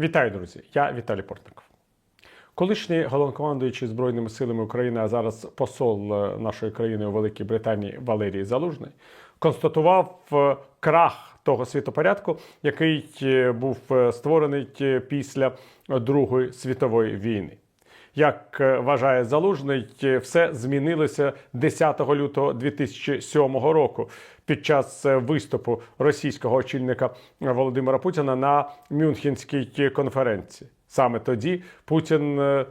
Вітаю, друзі! Я Віталій Портников. Колишній головнокомандуючий Збройними силами України, а зараз посол е, нашої країни у Великій Британії Валерій Залужний, констатував е, крах того світопорядку, який е, був створений після Другої світової війни. Як вважає Залужний, все змінилося 10 лютого 2007 року під час е, виступу російського очільника Володимира Путіна на Мюнхенській конференції. Саме тоді Путін е,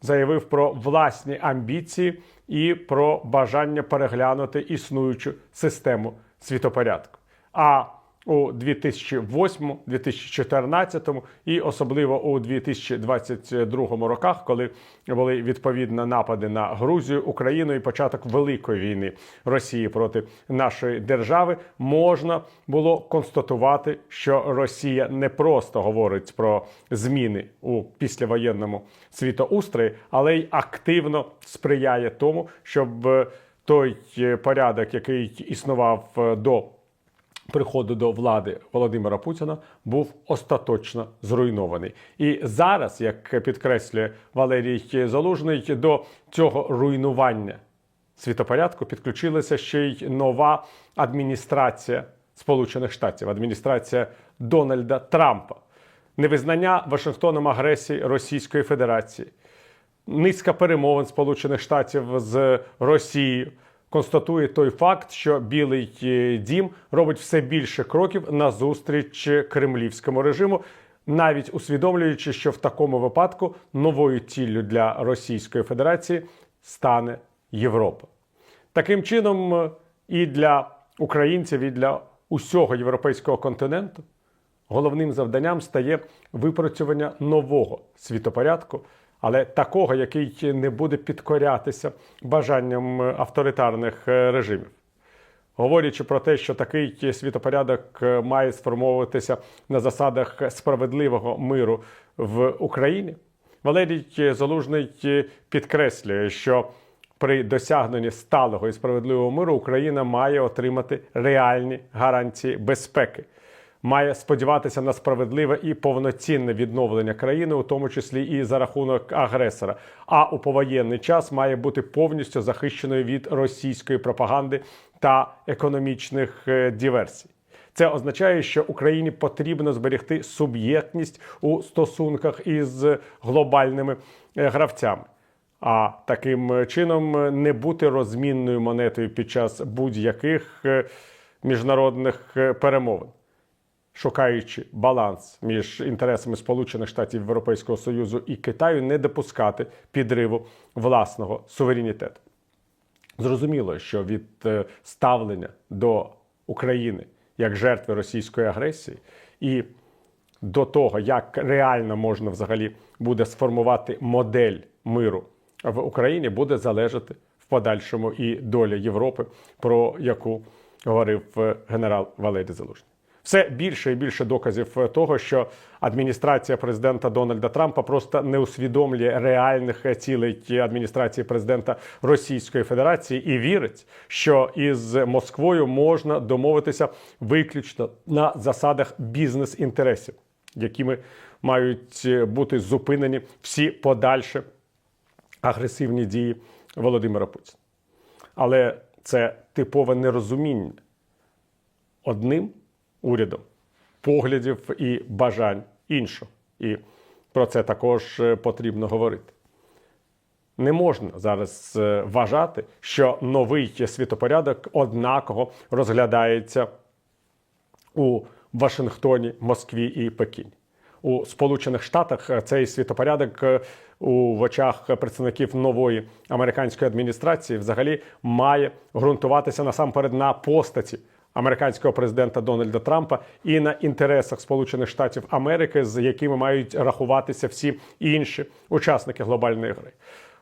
заявив про власні амбіції і про бажання переглянути існуючу систему світопорядку. А у 2008, 2014 і особливо у 2022 роках, коли були відповідно напади на Грузію, Україну і початок великої війни Росії проти нашої держави, можна було констатувати, що Росія не просто говорить про зміни у післявоєнному світоустрої, але й активно сприяє тому, щоб е, той е, порядок, який існував е, до приходу до влади Володимира Путіна був остаточно зруйнований. І зараз, як підкреслює Валерій Залужний, до цього руйнування світопорядку підключилася ще й нова адміністрація Сполучених Штатів, адміністрація Дональда Трампа, невизнання Вашингтоном агресії Російської Федерації, низка перемовин Сполучених Штатів з Росією констатує той факт, що Білий е, Дім робить все більше кроків назустріч кремлівському режиму, навіть усвідомлюючи, що в такому випадку новою ціллю для Російської Федерації стане Європа. Таким чином, і для українців, і для усього європейського континенту головним завданням стає випрацювання нового світопорядку, але такого, який не буде підкорятися бажанням авторитарних е, режимів. Говорячи про те, що такий світопорядок е, має сформовуватися на засадах справедливого миру в Україні, Валерій Залужний е, підкреслює, що при досягненні сталого і справедливого миру Україна має отримати реальні гарантії безпеки має сподіватися на справедливе і повноцінне відновлення країни, у тому числі і за рахунок агресора. А у повоєнний час має бути повністю захищеною від російської пропаганди та економічних е, диверсій. Це означає, що Україні потрібно зберегти суб'єктність у стосунках із глобальними е, гравцями. А таким чином не бути розмінною монетою під час будь-яких е, міжнародних е, перемовин шукаючи баланс між інтересами Сполучених Штатів Європейського Союзу і Китаю, не допускати підриву власного суверенітету. Зрозуміло, що від е, ставлення до України як жертви російської агресії і до того, як реально можна взагалі буде сформувати модель миру в Україні, буде залежати в подальшому і доля Європи, про яку говорив е, генерал Валерій Залужний. Все більше і більше доказів того, що адміністрація президента Дональда Трампа просто не усвідомлює реальних цілей адміністрації президента Російської Федерації і вірить, що із Москвою можна домовитися виключно на засадах бізнес-інтересів, якими мають бути зупинені всі подальші агресивні дії Володимира Путіна. Але це типове нерозуміння одним урядом поглядів і бажань іншого. І про це також е, потрібно говорити. Не можна зараз е, вважати, що новий світопорядок однаково розглядається у Вашингтоні, Москві і Пекіні. У Сполучених Штатах е, цей світопорядок у очах представників нової американської адміністрації взагалі має ґрунтуватися насамперед на постаті американського президента Дональда Трампа і на інтересах Сполучених Штатів Америки, з якими мають рахуватися всі інші учасники глобальної гри.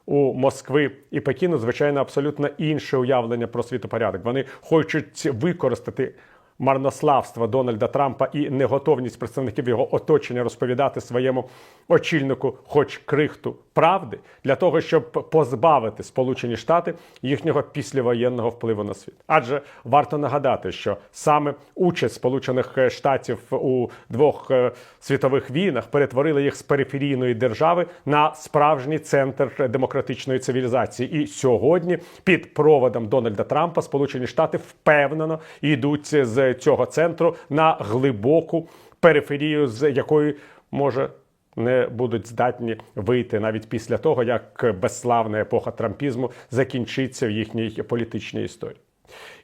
У Москви і Пекіну, звичайно, абсолютно інше уявлення про світопорядок. Вони хочуть використати марнославства Дональда Трампа і неготовність представників його оточення розповідати своєму очільнику, хоч крихту правди, для того, щоб позбавити Сполучені Штати їхнього післявоєнного впливу на світ. Адже варто нагадати, що саме участь Сполучених Штатів у двох е, світових війнах перетворила їх з периферійної держави на справжній центр демократичної цивілізації. І сьогодні під проводом Дональда Трампа Сполучені Штати впевнено йдуть з цього центру на глибоку периферію, з якої може не будуть здатні вийти навіть після того, як безславна епоха трампізму закінчиться в їхній політичній історії.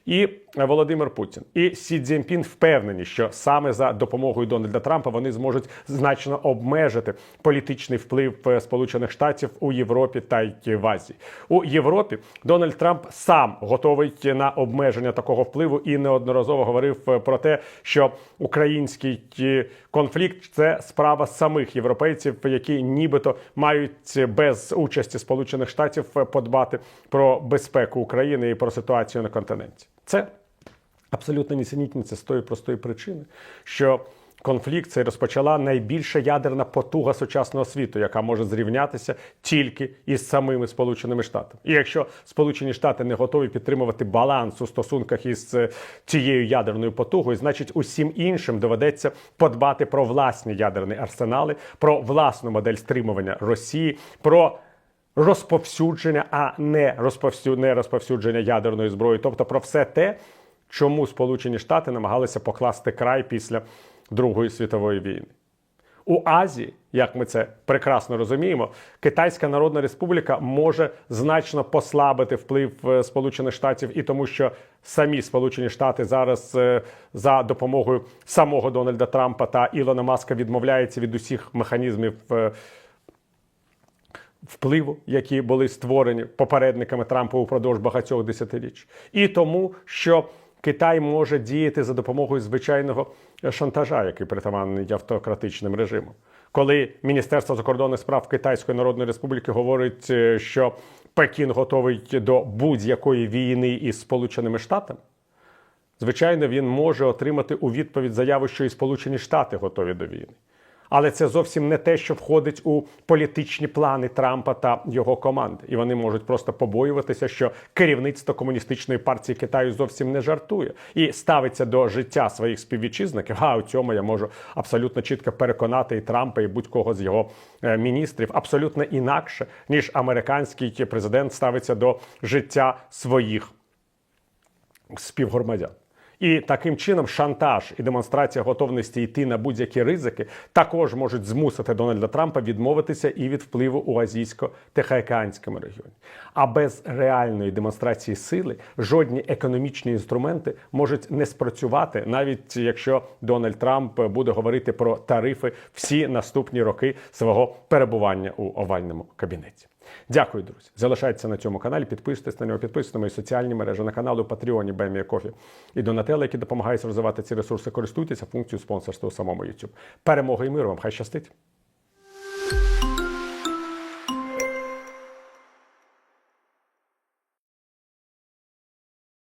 І Володимир Путін і Сі Цзіньпін впевнені, що саме за допомогою Дональда Трампа вони зможуть значно обмежити політичний вплив е, Сполучених Штатів у Європі та й в Азії. У Європі Дональд Трамп сам готовий на обмеження такого впливу і неодноразово говорив е, про те, що український е, конфлікт це справа самих європейців, які нібито мають без участі Сполучених Штатів подбати про безпеку України і про ситуацію на континенті. Це абсолютно нісенітниця з тої простої причини, що конфлікт цей розпочала найбільша ядерна потуга сучасного світу, яка може зрівнятися тільки із самими Сполученими Штатами. І якщо Сполучені Штати не готові підтримувати баланс у стосунках із е, цією ядерною потугою, значить усім іншим доведеться подбати про власні ядерні арсенали, про власну модель стримування Росії. про розповсюдження, а не розповсю... не розповсюдження ядерної зброї, тобто про все те, чому Сполучені Штати намагалися покласти край після Другої світової війни. У Азії, як ми це прекрасно розуміємо, Китайська Народна Республіка може значно послабити вплив е, Сполучених Штатів і тому, що самі Сполучені Штати зараз е, за допомогою самого Дональда Трампа та Ілона Маска відмовляються від усіх механізмів. Е, впливу, які були створені попередниками Трампа упродовж багатьох десятиріч, і тому, що Китай може діяти за допомогою звичайного шантажа, який притаманний автократичним режимом. Коли Міністерство закордонних справ Китайської Народної Республіки говорить, е, що Пекін готовий до будь-якої війни із Сполученими Штатами, звичайно, він може отримати у відповідь заяву, що і Сполучені Штати готові до війни. Але це зовсім не те, що входить у політичні плани Трампа та його команди. І вони можуть просто побоюватися, що керівництво комуністичної партії Китаю зовсім не жартує і ставиться до життя своїх співвітчизників. А у цьому я можу абсолютно чітко переконати і Трампа, і будь-кого з його е, міністрів абсолютно інакше, ніж американський президент ставиться до життя своїх співгромадян. І таким чином шантаж і демонстрація готовності йти на будь-які ризики також можуть змусити Дональда Трампа відмовитися і від впливу у азійсько-тихоокеанському регіоні. А без реальної демонстрації сили жодні економічні інструменти можуть не спрацювати, навіть якщо Дональд Трамп буде говорити про тарифи всі наступні роки свого перебування у овальному кабінеті. Дякую, друзі. Залишайтеся на цьому каналі, підписуйтесь на нього, підписуйтесь на мої соціальні мережі, на канали у Патреоні, Бемія Кофі і Донателла, які допомагають розвивати ці ресурси. Користуйтеся функцією спонсорства у самому YouTube. Перемоги і миру вам! Хай щастить!